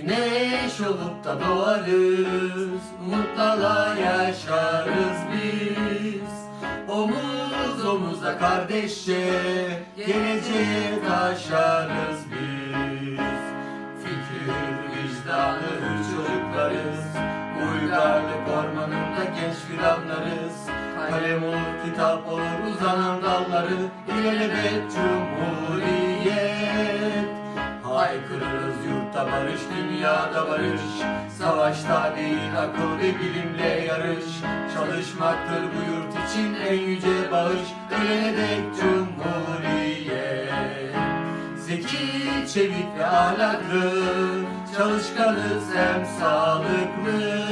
Güneş olup da doğarız, mutlala yaşarız biz. Omuz omuza kardeşçe, geleceğe taşarız biz. Fikir, vicdanı çocuklarız, uygarlık ormanında genç fidanlarız. Kalem olur, kitap olur, uzanan dalları, ilelebet cumhuriyet. Haykırırız yurtta barış, dünyada barış. Savaşta değil akıl ve bilimle yarış. Çalışmaktır bu yurt için en yüce bağış. Ölene dek cumhuriyet Zeki, çevik ve ahlaklı. Çalışkanız hem sağlıklı.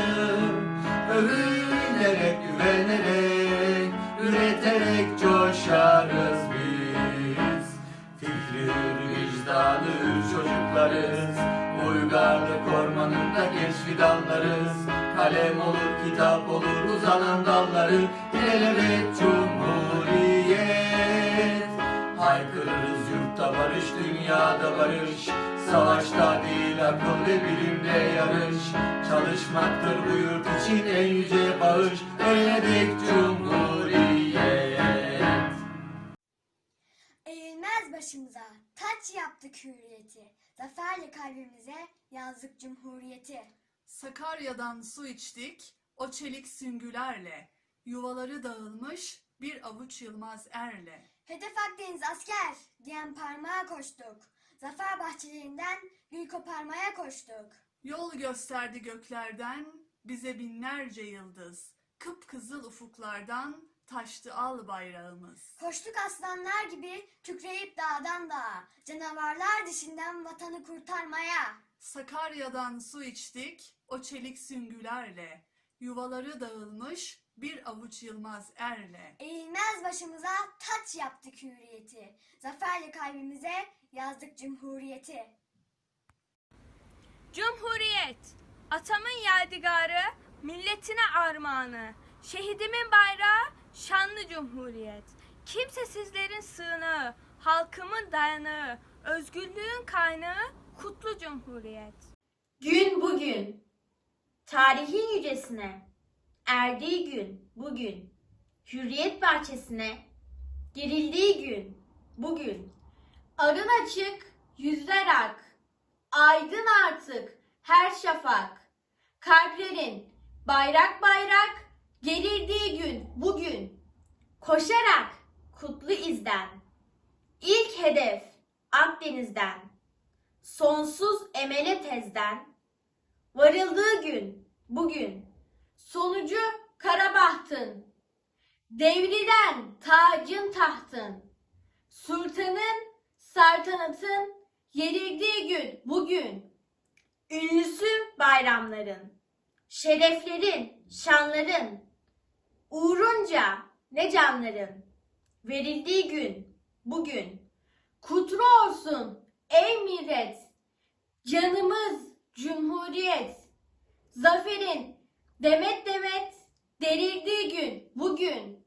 Övünerek, güvenerek Üreterek coşarız fidanlarız Kalem olur, kitap olur, uzanan dalları İlelebet cumhuriyet Haykırırız yurtta barış, dünyada barış Savaşta değil akıl ve bilimde yarış Çalışmaktır bu yurt için en yüce bağış Eğledik cumhuriyet Eğilmez başımıza, taç yaptık hürriyeti. Zaferle kalbimize yazdık cumhuriyeti. Sakarya'dan su içtik, o çelik süngülerle. Yuvaları dağılmış bir avuç Yılmaz erle. Hedef Akdeniz asker diyen parmağa koştuk. Zafer bahçelerinden gül koparmaya koştuk. Yol gösterdi göklerden bize binlerce yıldız. Kıpkızıl ufuklardan taştı al bayrağımız. Koştuk aslanlar gibi kükreyip dağdan dağa. Canavarlar dişinden vatanı kurtarmaya. Sakarya'dan su içtik, o çelik süngülerle. Yuvaları dağılmış bir avuç Yılmaz erle. Eğilmez başımıza taç yaptık hürriyeti. Zaferle kalbimize yazdık cumhuriyeti. Cumhuriyet, atamın yadigarı, milletine armağanı, şehidimin bayrağı, şanlı cumhuriyet. Kimsesizlerin sığınağı, halkımın dayanağı, özgürlüğün kaynağı, kutlu cumhuriyet. Gün bugün, tarihin yücesine, erdiği gün bugün, hürriyet bahçesine, girildiği gün bugün, arın açık, yüzler ak, aydın artık her şafak, kalplerin bayrak bayrak, gerildiği gün bugün, koşarak kutlu izden, ilk hedef Akdeniz'den, sonsuz emele tezden, varıldığı gün bugün, sonucu Karabahtın, devriden tacın tahtın, sultanın saltanatın yerildiği gün bugün, ünlüsü bayramların, şereflerin, şanların, uğrunca ne canların, verildiği gün bugün, kutlu olsun ey millet, canımız cumhuriyet, zaferin demet demet derildiği gün bugün.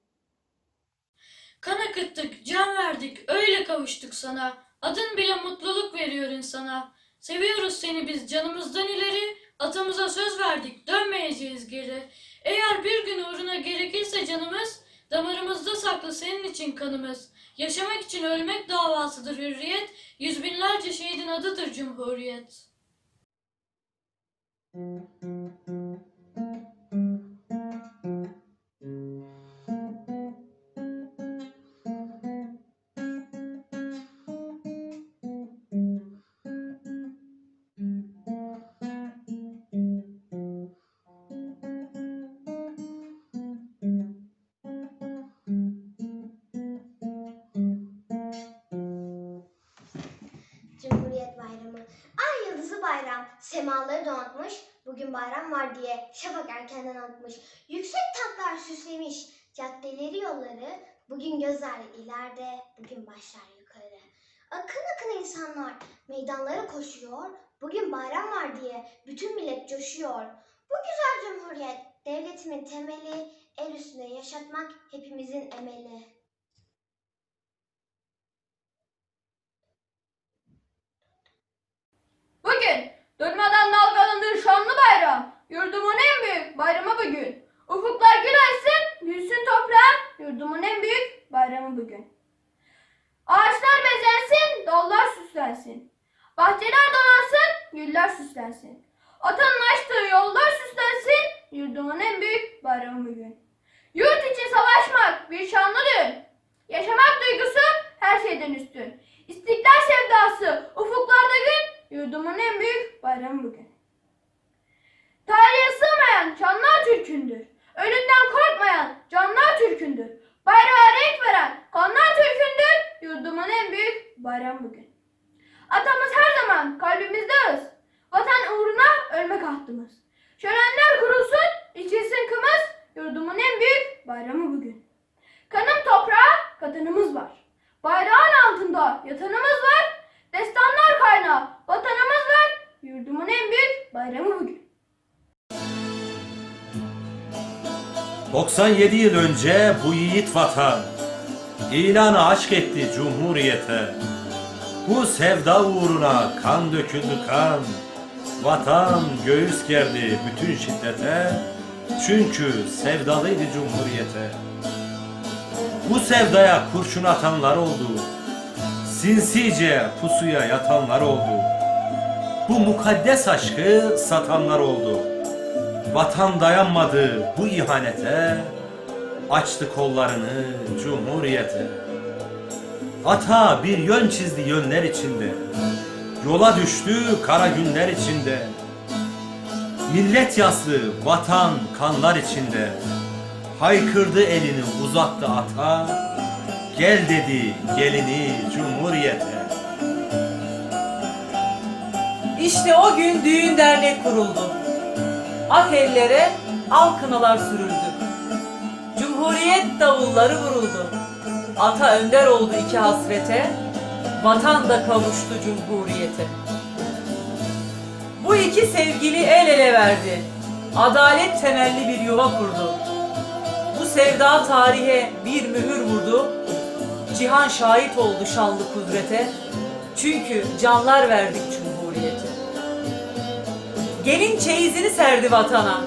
Kan akıttık, can verdik, öyle kavuştuk sana. Adın bile mutluluk veriyor insana. Seviyoruz seni biz canımızdan ileri, atamıza söz verdik, dönmeyeceğiz geri. Eğer bir gün uğruna gerekirse canımız, damarımızda saklı senin için kanımız. Yaşamak için ölmek davasıdır hürriyet, yüz binlerce şehidin adıdır cumhuriyet. Cumhuriyet Semaları donatmış. Bugün bayram var diye şafak erkenden atmış. Yüksek tanklar süslemiş. Caddeleri yolları. Bugün gözler ileride. Bugün başlar yukarı. Akın akın insanlar meydanlara koşuyor. Bugün bayram var diye bütün millet coşuyor. Bu güzel cumhuriyet devletimin temeli, el üstünde yaşatmak hepimizin emeli. Bugün durmadan dalgalanır şanlı bayram. Yurdumun en büyük bayramı bugün. Ufuklar gül açsın, gülsün toprağım. Yurdumun en büyük bayramı bugün. Ağaçlar bezensin, dallar süslensin. Bahçeler donansın, güller süslensin. Atanın açtığı yollar süslensin. Yurdumun en büyük bayramı bugün. Yurt için savaşmak bir şanlı dün. Yaşamak duygusu her şeyden üstün. İstiklal sevdası ufuklarda gün. Yurdumun en büyük bayramı bugün. Tarihe sığmayan canlar Türk'ündür. Ölümden korkmayan canlar Türk'ündür. Bayrağa renk veren kanlar Türk'ündür. Yurdumun en büyük bayramı bugün. Atamız her zaman kalbimizde öz. Vatan uğruna ölmek ahdımız. Şölenler kurulsun, içilsin kımız. Yurdumun en büyük bayramı bugün. Kanım toprağa katanımız var. Bayrağın altında yatanımız var. Destanlar kaynağı vatanımız var. Büyük bayramı bugün. 97 yıl önce bu yiğit vatan ilanı aşk etti cumhuriyete. Bu sevda uğruna kan döküldü kan. Vatan göğüs gerdi bütün şiddete. Çünkü sevdalıydı cumhuriyete. Bu sevdaya kurşun atanlar oldu. Sinsice pusuya yatanlar oldu. Bu mukaddes aşkı satanlar oldu. Vatan dayanmadı bu ihanete, açtı kollarını cumhuriyete. Ata bir yön çizdi yönler içinde, yola düştü kara günler içinde. Millet yaslı vatan kanlar içinde, haykırdı elini uzattı ata, gel dedi gelini cumhuriyete. İşte o gün düğün dernek kuruldu. Ak ellere al kınalar sürüldü. Cumhuriyet davulları vuruldu. Ata önder oldu iki hasrete, vatan da kavuştu cumhuriyete. Bu iki sevgili el ele verdi. Adalet temelli bir yuva kurdu. Bu sevda tarihe bir mühür vurdu. Cihan şahit oldu şanlı kudrete. Çünkü canlar verdik Gelin çeyizini serdi vatana.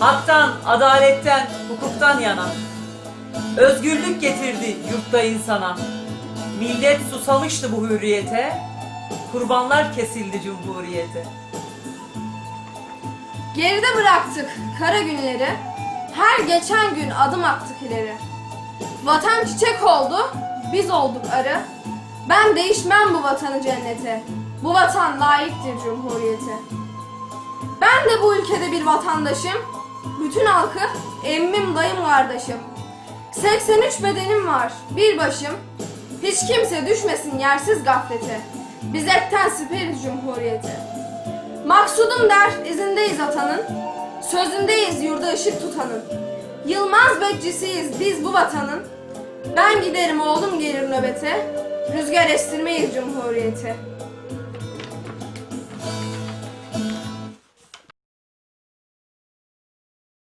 Haktan, adaletten, hukuktan yana. Özgürlük getirdi yurtta insana. Millet susamıştı bu hürriyete. Kurbanlar kesildi cumhuriyete. Geride bıraktık kara günleri. Her geçen gün adım attık ileri. Vatan çiçek oldu, biz olduk arı. Ben değişmem bu vatanı cennete. Bu vatan layıktır cumhuriyete. Ben de bu ülkede bir vatandaşım. Bütün halkı emmim dayım kardeşim. 83 bedenim var, bir başım. Hiç kimse düşmesin yersiz gaflete. Biz etten siperiz cumhuriyete. Maksudum der, izindeyiz atanın. Sözündeyiz yurda ışık tutanın. Yılmaz bekçisiyiz biz bu vatanın. Ben giderim oğlum gelir nöbete. Rüzgar estirmeyiz cumhuriyete.